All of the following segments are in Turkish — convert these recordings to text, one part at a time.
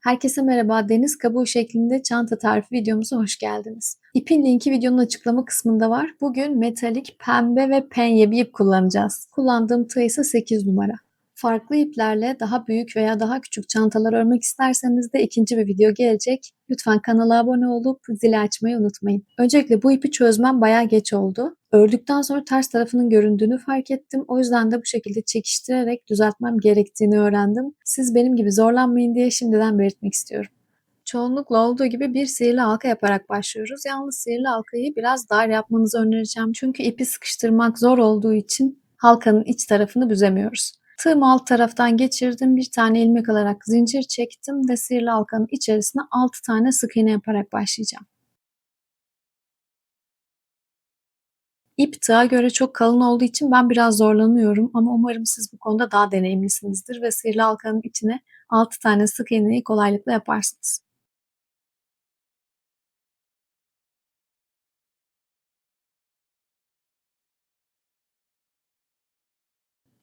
Herkese merhaba. Deniz kabuğu şeklinde çanta tarifi videomuza hoş geldiniz. İpin linki videonun açıklama kısmında var. Bugün metalik, pembe ve penye bir ip kullanacağız. Kullandığım tığ ise 8 numara. Farklı iplerle daha büyük veya daha küçük çantalar örmek isterseniz de ikinci bir video gelecek. Lütfen kanala abone olup zili açmayı unutmayın. Öncelikle bu ipi çözmem bayağı geç oldu. Ördükten sonra ters tarafının göründüğünü fark ettim. O yüzden de bu şekilde çekiştirerek düzeltmem gerektiğini öğrendim. Siz benim gibi zorlanmayın diye şimdiden belirtmek istiyorum. Çoğunlukla olduğu gibi bir sihirli halka yaparak başlıyoruz. Yalnız sihirli halkayı biraz dar yapmanızı önereceğim. Çünkü ipi sıkıştırmak zor olduğu için halkanın iç tarafını büzemiyoruz. Tığımı alt taraftan geçirdim. Bir tane ilmek alarak zincir çektim ve sihirli halkanın içerisine 6 tane sık iğne yaparak başlayacağım. İp tığa göre çok kalın olduğu için ben biraz zorlanıyorum ama umarım siz bu konuda daha deneyimlisinizdir ve sihirli halkanın içine 6 tane sık iğneyi kolaylıkla yaparsınız.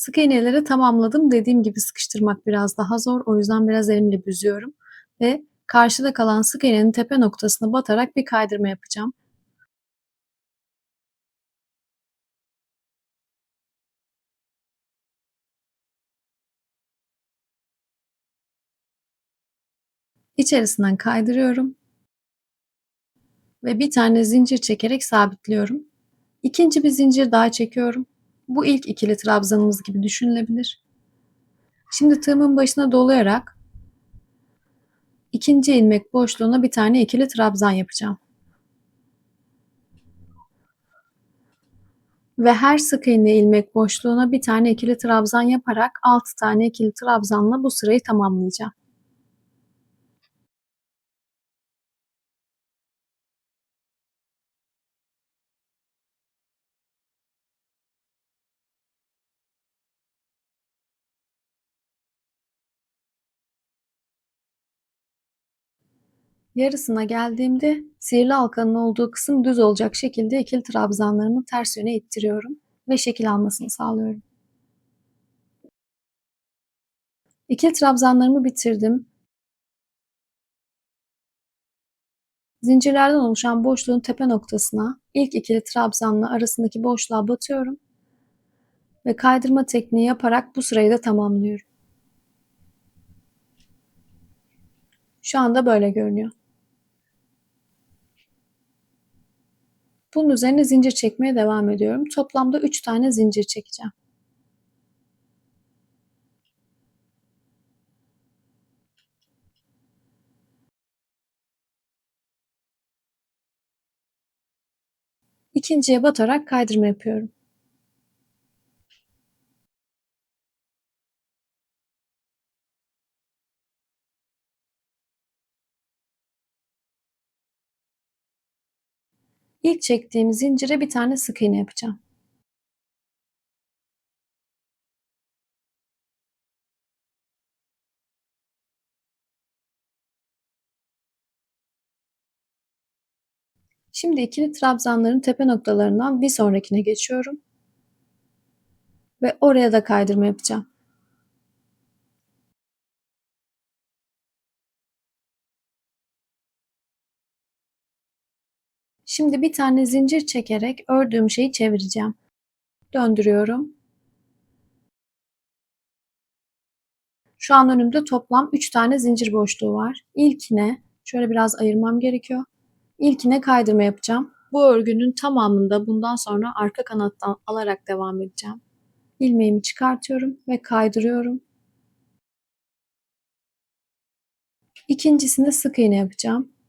Sık iğneleri tamamladım. Dediğim gibi sıkıştırmak biraz daha zor. O yüzden biraz elimle büzüyorum ve karşıda kalan sık iğnenin tepe noktasına batarak bir kaydırma yapacağım. İçerisinden kaydırıyorum ve bir tane zincir çekerek sabitliyorum. İkinci bir zincir daha çekiyorum. Bu ilk ikili trabzanımız gibi düşünülebilir. Şimdi tığımın başına dolayarak ikinci ilmek boşluğuna bir tane ikili trabzan yapacağım. Ve her sık iğne ilmek boşluğuna bir tane ikili trabzan yaparak 6 tane ikili trabzanla bu sırayı tamamlayacağım. Yarısına geldiğimde sihirli halkanın olduğu kısım düz olacak şekilde ikili trabzanlarımı ters yöne ittiriyorum ve şekil almasını sağlıyorum. İkili trabzanlarımı bitirdim. Zincirlerden oluşan boşluğun tepe noktasına ilk ikili trabzanla arasındaki boşluğa batıyorum ve kaydırma tekniği yaparak bu sırayı da tamamlıyorum. Şu anda böyle görünüyor. Bunun üzerine zincir çekmeye devam ediyorum. Toplamda 3 tane zincir çekeceğim. İkinciye batarak kaydırma yapıyorum. İlk çektiğim zincire bir tane sık iğne yapacağım. Şimdi ikili trabzanların tepe noktalarından bir sonrakine geçiyorum. Ve oraya da kaydırma yapacağım. Şimdi bir tane zincir çekerek ördüğüm şeyi çevireceğim. Döndürüyorum. Şu an önümde toplam 3 tane zincir boşluğu var. İlkine şöyle biraz ayırmam gerekiyor. İlkine kaydırma yapacağım. Bu örgünün tamamında bundan sonra arka kanattan alarak devam edeceğim. İlmeğimi çıkartıyorum ve kaydırıyorum. İkincisinde sık iğne yapacağım.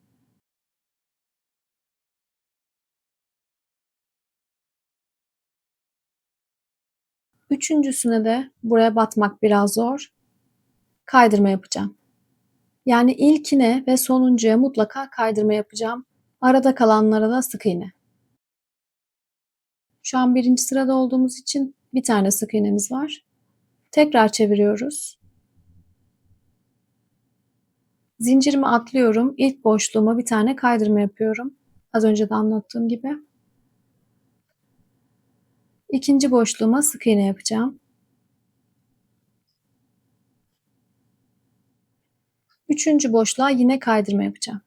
Üçüncüsüne de buraya batmak biraz zor. Kaydırma yapacağım. Yani ilkine ve sonuncuya mutlaka kaydırma yapacağım. Arada kalanlara da sık iğne. Şu an birinci sırada olduğumuz için bir tane sık iğnemiz var. Tekrar çeviriyoruz. Zincirimi atlıyorum. İlk boşluğuma bir tane kaydırma yapıyorum. Az önce de anlattığım gibi. İkinci boşluğuma sık iğne yapacağım. Üçüncü boşluğa yine kaydırma yapacağım.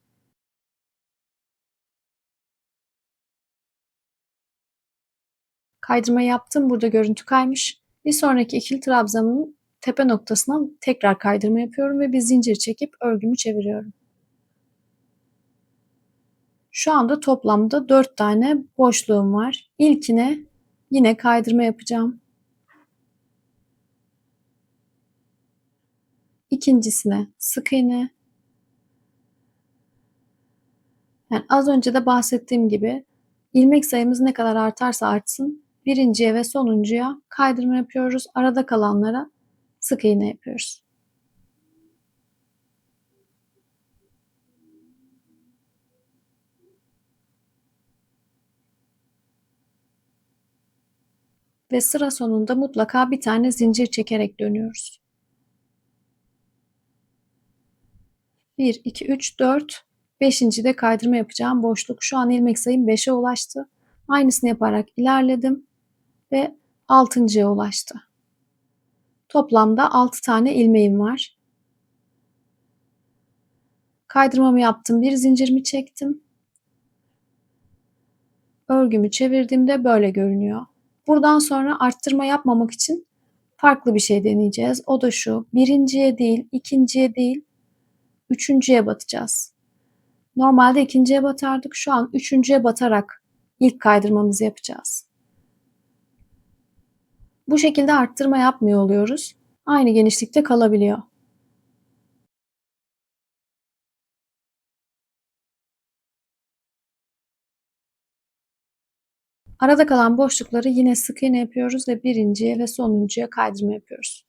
Kaydırma yaptım. Burada görüntü kaymış. Bir sonraki ikili trabzanın tepe noktasına tekrar kaydırma yapıyorum ve bir zincir çekip örgümü çeviriyorum. Şu anda toplamda 4 tane boşluğum var. İlkine yine kaydırma yapacağım. İkincisine sık iğne. Yani az önce de bahsettiğim gibi ilmek sayımız ne kadar artarsa artsın birinciye ve sonuncuya kaydırma yapıyoruz. Arada kalanlara sık iğne yapıyoruz. Ve sıra sonunda mutlaka bir tane zincir çekerek dönüyoruz. 1, 2, 3, 4, 5. de kaydırma yapacağım boşluk. Şu an ilmek sayım 5'e ulaştı. Aynısını yaparak ilerledim ve 6.ya ulaştı. Toplamda 6 tane ilmeğim var. Kaydırmamı yaptım. Bir zincirimi çektim. Örgümü çevirdiğimde böyle görünüyor. Buradan sonra arttırma yapmamak için farklı bir şey deneyeceğiz. O da şu. Birinciye değil, ikinciye değil, üçüncüye batacağız. Normalde ikinciye batardık. Şu an üçüncüye batarak ilk kaydırmamızı yapacağız. Bu şekilde arttırma yapmıyor oluyoruz. Aynı genişlikte kalabiliyor. Arada kalan boşlukları yine sık iğne yapıyoruz ve birinciye ve sonuncuya kaydırma yapıyoruz.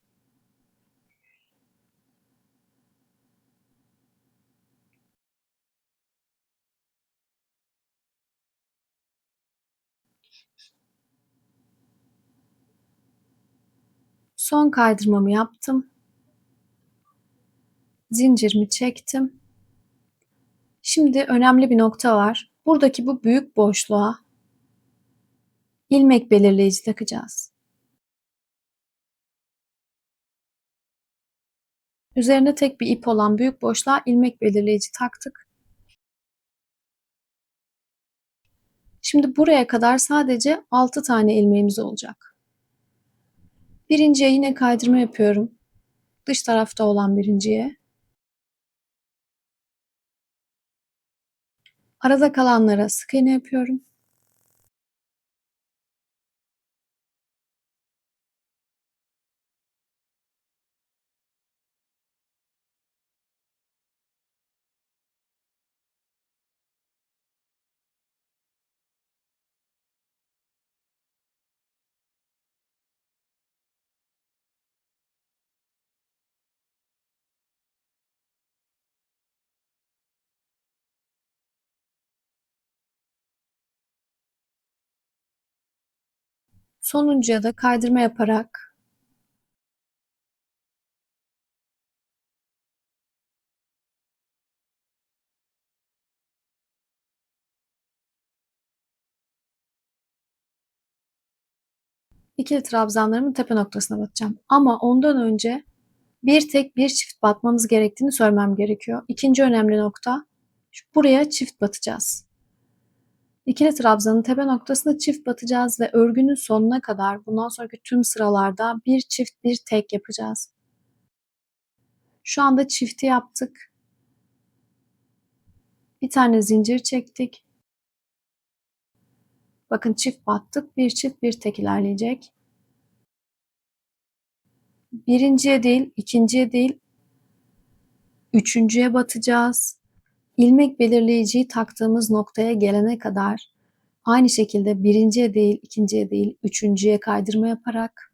Son kaydırmamı yaptım. Zincirimi çektim. Şimdi önemli bir nokta var. Buradaki bu büyük boşluğa ilmek belirleyici takacağız. Üzerine tek bir ip olan büyük boşluğa ilmek belirleyici taktık. Şimdi buraya kadar sadece 6 tane ilmeğimiz olacak. Birinciye yine kaydırma yapıyorum. Dış tarafta olan birinciye. Arada kalanlara sık iğne yapıyorum. Sonuncuya da kaydırma yaparak ikili trabzanlarımın tepe noktasına batacağım. Ama ondan önce bir tek bir çift batmamız gerektiğini söylemem gerekiyor. İkinci önemli nokta buraya çift batacağız. İkili trabzanın tepe noktasına çift batacağız ve örgünün sonuna kadar bundan sonraki tüm sıralarda bir çift bir tek yapacağız. Şu anda çifti yaptık. Bir tane zincir çektik. Bakın çift battık. Bir çift bir tek ilerleyecek. Birinciye değil, ikinciye değil, üçüncüye batacağız. İlmek belirleyiciyi taktığımız noktaya gelene kadar aynı şekilde birinciye değil, ikinciye değil, üçüncüye kaydırma yaparak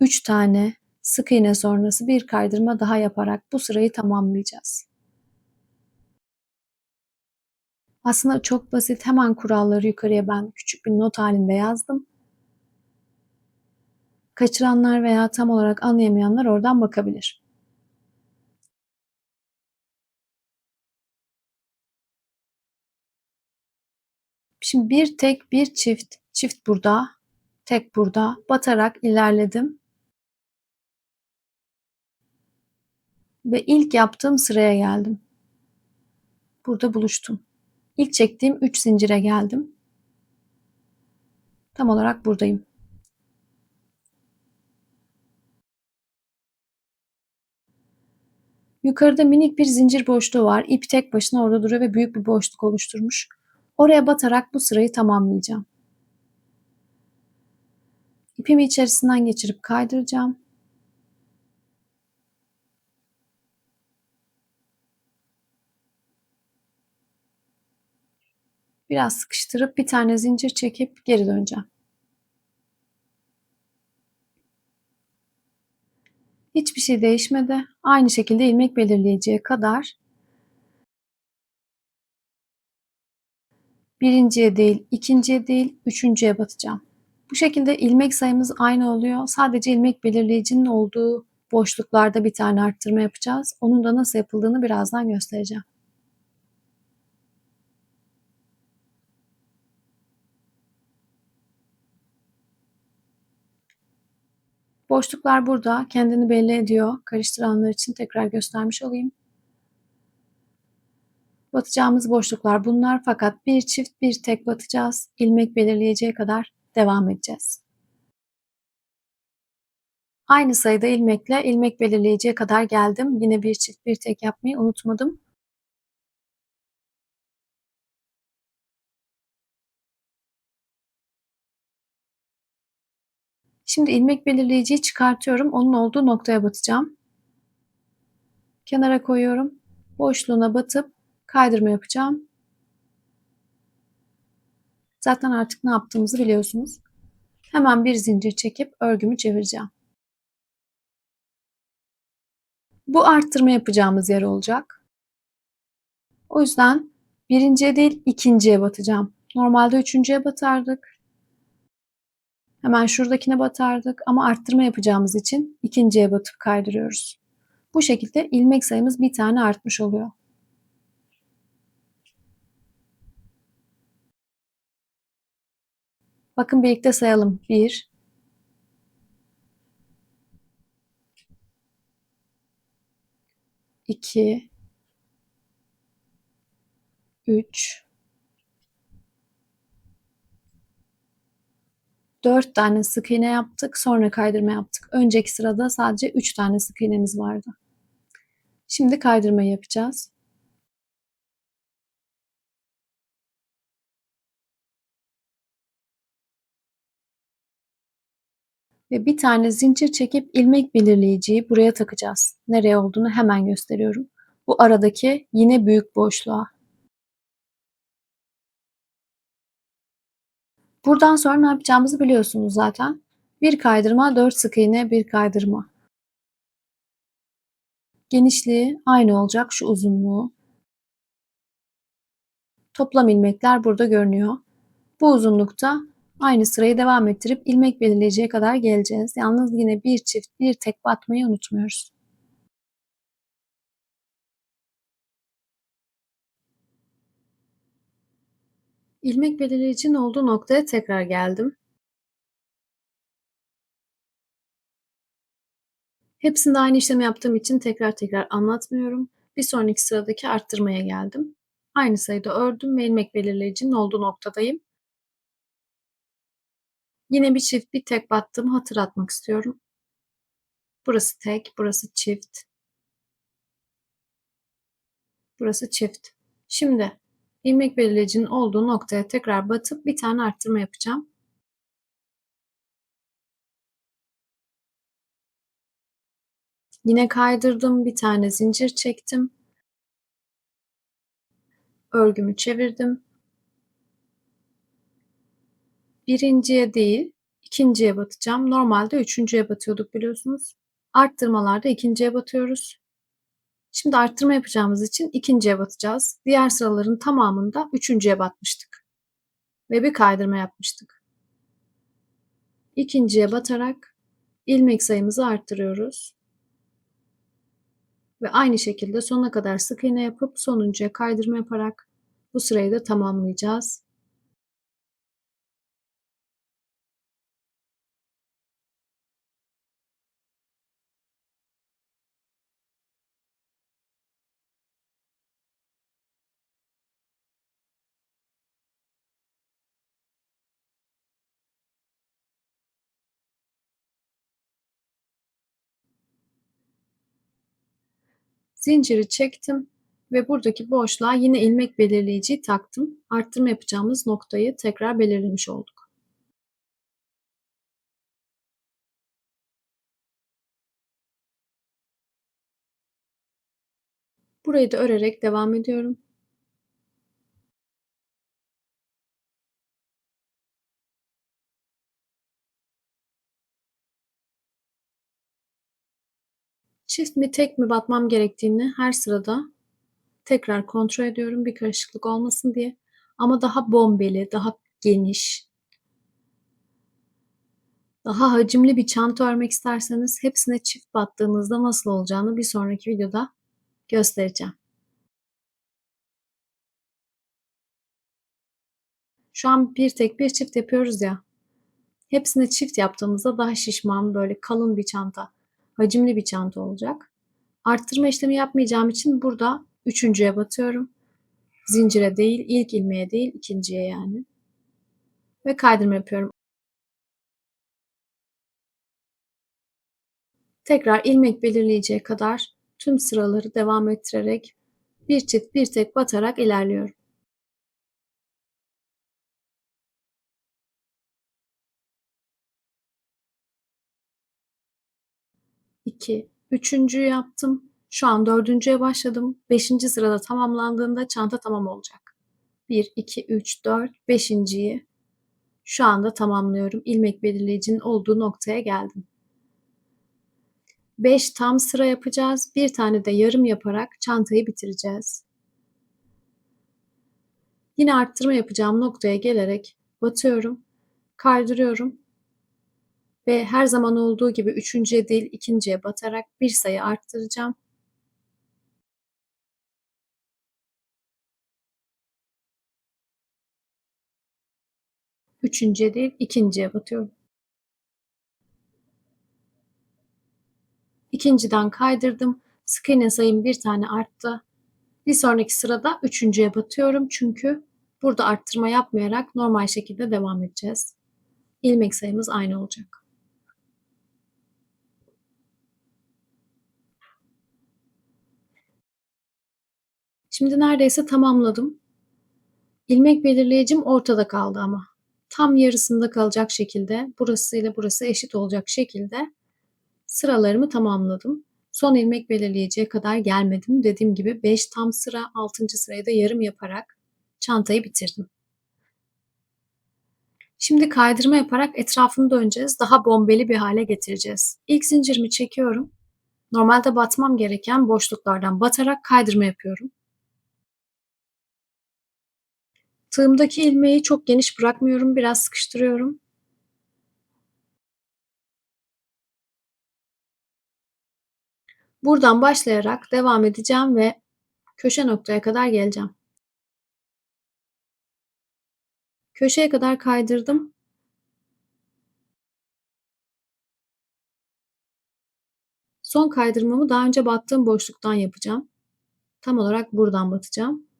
üç tane sık iğne sonrası bir kaydırma daha yaparak bu sırayı tamamlayacağız. Aslında çok basit. Hemen kuralları yukarıya ben küçük bir not halinde yazdım. Kaçıranlar veya tam olarak anlayamayanlar oradan bakabilir. Şimdi bir tek bir çift, çift burada, tek burada batarak ilerledim. Ve ilk yaptığım sıraya geldim. Burada buluştum. İlk çektiğim 3 zincire geldim. Tam olarak buradayım. Yukarıda minik bir zincir boşluğu var. İp tek başına orada duruyor ve büyük bir boşluk oluşturmuş. Oraya batarak bu sırayı tamamlayacağım. İpimi içerisinden geçirip kaydıracağım. Biraz sıkıştırıp bir tane zincir çekip geri döneceğim. Hiçbir şey değişmedi. Aynı şekilde ilmek belirleyiciye kadar birinciye değil, ikinciye değil, üçüncüye batacağım. Bu şekilde ilmek sayımız aynı oluyor. Sadece ilmek belirleyicinin olduğu boşluklarda bir tane arttırma yapacağız. Onun da nasıl yapıldığını birazdan göstereceğim. Boşluklar burada. Kendini belli ediyor. Karıştıranlar için tekrar göstermiş olayım. Batacağımız boşluklar bunlar fakat bir çift bir tek batacağız. İlmek belirleyeceği kadar devam edeceğiz. Aynı sayıda ilmekle ilmek belirleyiciye kadar geldim. Yine bir çift bir tek yapmayı unutmadım. Şimdi ilmek belirleyiciyi çıkartıyorum. Onun olduğu noktaya batacağım. Kenara koyuyorum. Boşluğuna batıp kaydırma yapacağım. Zaten artık ne yaptığımızı biliyorsunuz. Hemen bir zincir çekip örgümü çevireceğim. Bu arttırma yapacağımız yer olacak. O yüzden birinciye değil ikinciye batacağım. Normalde üçüncüye batardık. Hemen şuradakine batardık ama arttırma yapacağımız için ikinciye batıp kaydırıyoruz. Bu şekilde ilmek sayımız bir tane artmış oluyor. Bakın birlikte sayalım. 1 2 3 4 tane sık iğne yaptık. Sonra kaydırma yaptık. Önceki sırada sadece 3 tane sık iğnemiz vardı. Şimdi kaydırmayı yapacağız. Ve bir tane zincir çekip ilmek belirleyiciyi buraya takacağız. Nereye olduğunu hemen gösteriyorum. Bu aradaki yine büyük boşluğa. Buradan sonra ne yapacağımızı biliyorsunuz zaten. Bir kaydırma, dört sık iğne, bir kaydırma. Genişliği aynı olacak şu uzunluğu. Toplam ilmekler burada görünüyor. Bu uzunlukta aynı sırayı devam ettirip ilmek belirleyeceği kadar geleceğiz. Yalnız yine bir çift bir tek batmayı unutmuyoruz. İlmek belirleyicinin olduğu noktaya tekrar geldim. Hepsinde aynı işlemi yaptığım için tekrar tekrar anlatmıyorum. Bir sonraki sıradaki arttırmaya geldim. Aynı sayıda ördüm ve ilmek belirleyicinin olduğu noktadayım. Yine bir çift bir tek battım hatırlatmak istiyorum. Burası tek, burası çift. Burası çift. Şimdi ilmek belirleyicinin olduğu noktaya tekrar batıp bir tane arttırma yapacağım. Yine kaydırdım, bir tane zincir çektim. Örgümü çevirdim. Birinciye değil, ikinciye batacağım. Normalde üçüncüye batıyorduk biliyorsunuz. Arttırmalarda ikinciye batıyoruz. Şimdi arttırma yapacağımız için ikinciye batacağız. Diğer sıraların tamamında üçüncüye batmıştık. Ve bir kaydırma yapmıştık. İkinciye batarak ilmek sayımızı arttırıyoruz. Ve aynı şekilde sonuna kadar sık iğne yapıp sonuncuya kaydırma yaparak bu sırayı da tamamlayacağız. Zinciri çektim ve buradaki boşluğa yine ilmek belirleyiciyi taktım. Arttırma yapacağımız noktayı tekrar belirlemiş olduk. Burayı da örerek devam ediyorum. Çift mi tek mi batmam gerektiğini her sırada tekrar kontrol ediyorum bir karışıklık olmasın diye. Ama daha bombeli, daha geniş, daha hacimli bir çanta örmek isterseniz hepsine çift battığınızda nasıl olacağını bir sonraki videoda göstereceğim. Şu an bir tek bir çift yapıyoruz ya. Hepsine çift yaptığımızda daha şişman, böyle kalın bir çanta, hacimli bir çanta olacak. Arttırma işlemi yapmayacağım için burada üçüncüye batıyorum. Zincire değil, ilk ilmeğe değil, ikinciye yani. Ve kaydırma yapıyorum. Tekrar ilmek belirleyeceği kadar tüm sıraları devam ettirerek bir çift bir tek batarak ilerliyorum. 2, üçüncüyü yaptım. Şu an dördüncüye başladım. Beşinci sırada tamamlandığında çanta tamam olacak. 1, 2, 3, 4, beşinciyi şu anda tamamlıyorum. İlmek belirleyicinin olduğu noktaya geldim. 5 tam sıra yapacağız. Bir tane de yarım yaparak çantayı bitireceğiz. Yine arttırma yapacağım noktaya gelerek batıyorum, kaydırıyorum ve her zaman olduğu gibi üçüncüye değil ikinciye batarak bir sayı arttıracağım. Üçüncüye değil ikinciye batıyorum. İkinciden kaydırdım. İğne sayım bir tane arttı. Bir sonraki sırada üçüncüye batıyorum çünkü burada arttırma yapmayarak normal şekilde devam edeceğiz. İlmek sayımız aynı olacak. Şimdi neredeyse tamamladım. İlmek belirleyicim ortada kaldı ama. Tam yarısında kalacak şekilde, burası ile burası eşit olacak şekilde sıralarımı tamamladım. Son ilmek belirleyiciye kadar gelmedim. Dediğim gibi 5 tam sıra, 6. sırayı da yarım yaparak çantayı bitirdim. Şimdi kaydırma yaparak etrafını döneceğiz. Daha bombeli bir hale getireceğiz. İlk zincirimi çekiyorum. Normalde batmam gereken boşluklardan batarak kaydırma yapıyorum. Tığımdaki ilmeği çok geniş bırakmıyorum. Biraz sıkıştırıyorum. Buradan başlayarak devam edeceğim ve köşe noktaya kadar geleceğim. Köşeye kadar kaydırdım. Son kaydırmamı daha önce battığım boşluktan yapacağım. Tam olarak buradan batacağım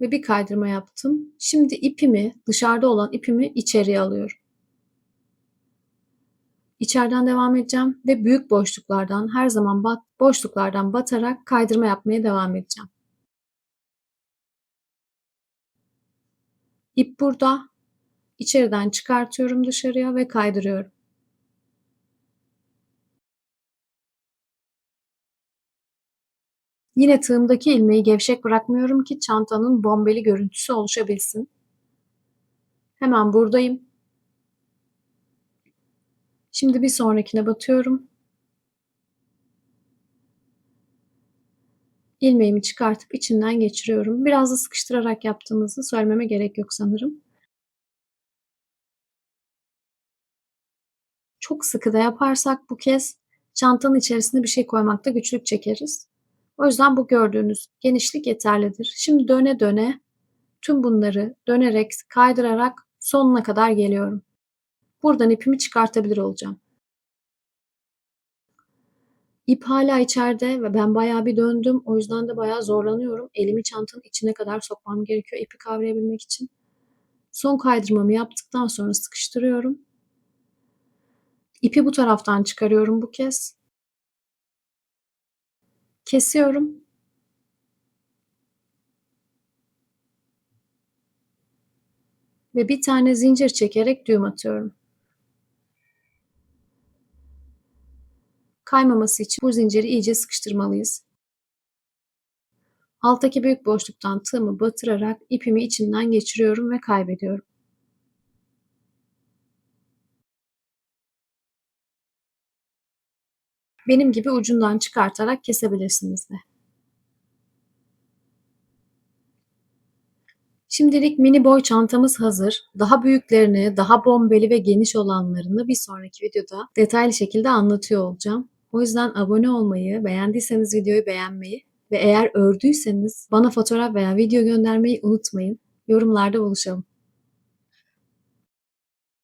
ve bir kaydırma yaptım. Şimdi ipimi, dışarıda olan ipimi içeriye alıyorum. İçeriden devam edeceğim ve büyük boşluklardan her zaman bat, boşluklardan batarak kaydırma yapmaya devam edeceğim. İp burada. İçeriden çıkartıyorum dışarıya ve kaydırıyorum. Yine tığımdaki ilmeği gevşek bırakmıyorum ki çantanın bombeli görüntüsü oluşabilsin. Hemen buradayım. Şimdi bir sonrakine batıyorum. İlmeğimi çıkartıp içinden geçiriyorum. Biraz da sıkıştırarak yaptığımızı söylememe gerek yok sanırım. Çok sıkı da yaparsak bu kez çantanın içerisine bir şey koymakta güçlük çekeriz. O yüzden bu gördüğünüz genişlik yeterlidir. Şimdi döne döne tüm bunları dönerek, kaydırarak sonuna kadar geliyorum. Buradan ipimi çıkartabilir olacağım. İp hala içeride ve ben bayağı bir döndüm. O yüzden de bayağı zorlanıyorum. Elimi çantanın içine kadar sokmam gerekiyor ipi kavrayabilmek için. Son kaydırmamı yaptıktan sonra sıkıştırıyorum. İpi bu taraftan çıkarıyorum bu kez. Kesiyorum. Ve bir tane zincir çekerek düğüm atıyorum. Kaymaması için bu zinciri iyice sıkıştırmalıyız. Alttaki büyük boşluktan tığımı batırarak ipimi içinden geçiriyorum ve kaybediyorum. Benim gibi ucundan çıkartarak kesebilirsiniz de. Şimdilik mini boy çantamız hazır. Daha büyüklerini, daha bombeli ve geniş olanlarını bir sonraki videoda detaylı şekilde anlatıyor olacağım. O yüzden abone olmayı, beğendiyseniz videoyu beğenmeyi ve eğer ördüyseniz bana fotoğraf veya video göndermeyi unutmayın. Yorumlarda buluşalım.